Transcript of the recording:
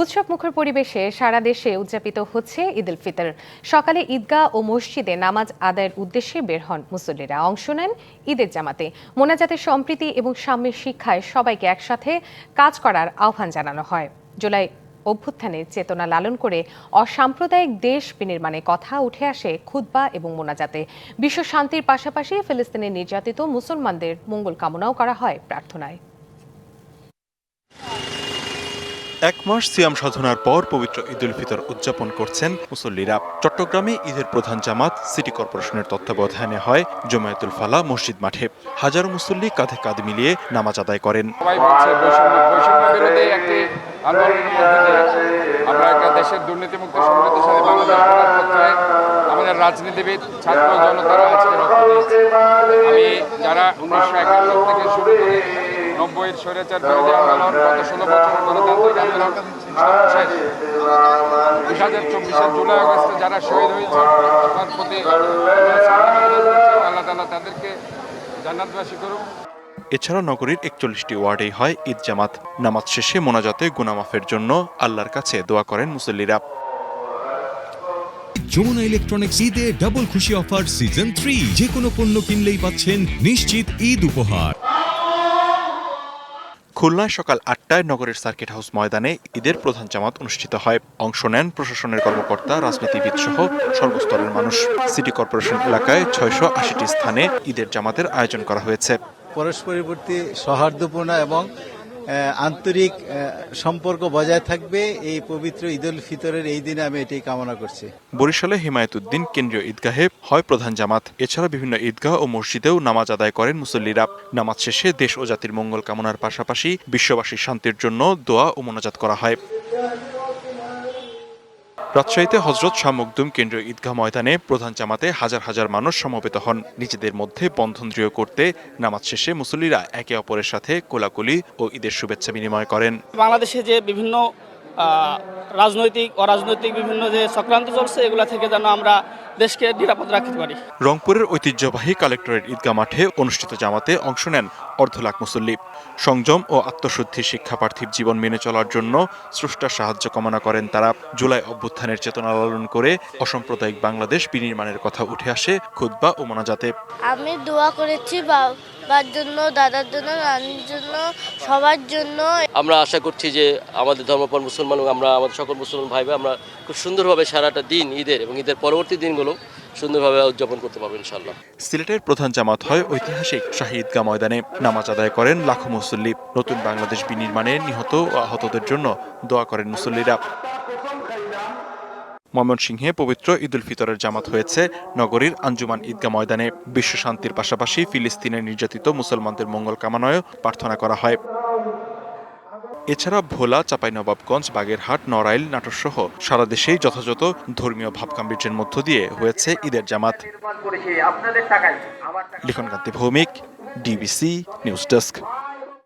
উৎসব মুখর পরিবেশে সারা দেশে উদযাপিত হচ্ছে ঈদ উল ফিতর। সকালে ঈদগাহ ও মসজিদে নামাজ আদায়ের উদ্দেশ্যে বের হন মুসল্লিরা। অংশ নেন ঈদের জামাতে। মোনাজাতের সম্প্রীতি এবং সাম্যের শিক্ষায় সবাইকে একসাথে কাজ করার আহ্বান জানানো হয়। জুলাই অভ্যুত্থানের চেতনা লালন করে অসাম্প্রদায়িক দেশ বিনির্মাণে কথা উঠে আসে খুতবা এবং মোনাজাতে। বিশ্ব শান্তির পাশাপাশি ফিলিস্তিনের নির্যাতিত মুসলমানদের মঙ্গল কামনাও করা হয় প্রার্থনায়। এক মাস সিয়াম সাধনার পর পবিত্র ঈদ উল ফিতর উদযাপন করছেন মুসল্লিরা। চট্টগ্রামে ঈদের প্রধান জামাত, সিটি কর্পোরেশনের তত্ত্বাবধানে হয় জমায়েতুল ফালা মসজিদ মাঠে। হাজারো মুসল্লি কাঁধে কাঁধ মিলিয়ে নামাজ আদায় করেন। আমরা একটা দেশের দুর্নীতিমুক্ত বাংলাদেশ আমাদের রাজনীতিবিদ, ছাত্র জনতারা আজকে আমি যারা উনিশশো একাত্তর থেকে শুরু করে স্বৈরাচার বিরোধী আন্দোলন, গত ষোলো সর্বশেষ দুই হাজার চব্বিশের জুলাই আগস্টে যারা শহীদ হয়েছে তার প্রতি আমরা শ্রদ্ধা নিবেদন করছি। আল্লাহ তালা তাদেরকে জান্নাতবাসী করুক। এছাড়া নগরীর একচল্লিশটি ওয়ার্ডেই হয় ঈদ জামাত। নামাজ শেষে মোনাজাতে গুনামাফের জন্য আল্লাহর কাছে দোয়া করেন মুসল্লিরা। যমুনা ইলেকট্রনিক্স ঈদে ডাবল খুশি অফার সিজন থ্রি যে কোনো পণ্য কিনলেই পাচ্ছেন নিশ্চিত ঈদ উপহার। খুলনায় সকাল আটটায় নগরের সার্কিট হাউস ময়দানে ঈদের প্রধান জামাত অনুষ্ঠিত হয়। অংশ নেন প্রশাসনের কর্মকর্তা, রাজনীতিবিদ সহ সর্বস্তরের মানুষ। সিটি কর্পোরেশন এলাকায় ছয়শো আশিটি স্থানে ঈদের জামাতের আয়োজন করা হয়েছে। পরস্পরিবর্তী সৌহার্দ্যপূর্ণ এবং আন্তরিক সম্পর্ক বজায় থাকবে। এই পবিত্র ঈদ উল ফিতরের এই দিনে আমি এটি কামনা করছি। বরিশালে হিমায়ত উদ্দিন কেন্দ্রীয় ঈদগাহে হয় প্রধান জামাত। এছাড়া বিভিন্ন ঈদগাহ ও মসজিদেও নামাজ আদায় করেন মুসল্লিরা। নামাজ শেষে দেশ ও জাতির মঙ্গল কামনার পাশাপাশি বিশ্ববাসীর শান্তির জন্য দোয়া ও মোনাজাত করা হয়। রাজশাহীতে হজরত শাহ মকদুম কেন্দ্রীয় ঈদগাহ ময়দানে প্রধান জামাতে হাজার হাজার মানুষ সমবেত হন। নিজেদের মধ্যে বন্ধন দৃঢ় করতে নামাজ শেষে মুসল্লিরা একে অপরের সাথে কোলাকুলি ও ঈদের শুভেচ্ছা বিনিময় করেন। বাংলাদেশে যে বিভিন্ন রাজনৈতিক অরাজনৈতিক বিভিন্ন যে চক্রান্ত চলছে এগুলা থেকে যেন আমরা দেশকে নিরাপদ রাখতে পারি। রংপুরের ঐতিহ্যবাহী কালেক্টরেট ঈদগাহ মাঠে অনুষ্ঠিত জামাতে অংশ নেন অর্ধ লাখ মুসল্লি। সংযম ও আত্মশুদ্ধি শিক্ষা পার্থিব জীবন মেনে চলার জন্য স্রষ্টার সাহায্য কামনা করেন তারা। জুলাই অভ্যুত্থানের চেতনা লালন করে অসাম্প্রদায়িক বাংলাদেশ বিনির্মাণের কথা উঠে আসে খুদ্া ও মোনাজাতে। আমি দোয়া করেছি বাবার জন্য দাদার জন্য নানির জন্য সবার জন্য। আমরা আশা করছি যে আমাদের ধর্মপর মুসলমান আমরা আমাদের সকল মুসলমান ভাই আমরা খুব সুন্দরভাবে সারাটা দিন ঈদের এবং ঈদের পরবর্তী দিনগুলো সুন্দরভাবে উদযাপন করতে পারব ইনশাল্লাহ সিলেটের প্রধান জামাত হয় ঐতিহাসিক শাহী ঈদগাহ ময়দানে। নামাজ আদায় করেন লাখো মুসল্লি। নতুন বাংলাদেশ বিনির্মাণে নিহত ও আহতদের জন্য দোয়া করেন মুসল্লিরা। ময়মনসিংহে পবিত্র ঈদ উল ফিতরের জামাত হয়েছে নগরীর আঞ্জুমান ঈদগা ময়দানে। বিশ্ব শান্তির পাশাপাশি ফিলিস্তিনের নির্যাতিত মুসলমানদের মঙ্গল কামনায় প্রার্থনা করা হয়। এছাড়া ভোলা চাঁপাইনবাবগঞ্জ বাগেরহাট নড়াইল নাটোর সহ সারা দেশেই যথাযথ ধর্মীয় ভাবগাম্ভীর্যের মধ্য দিয়ে হয়েছে ঈদের জামাত। Likhankanti Bhowmik DBC news desk.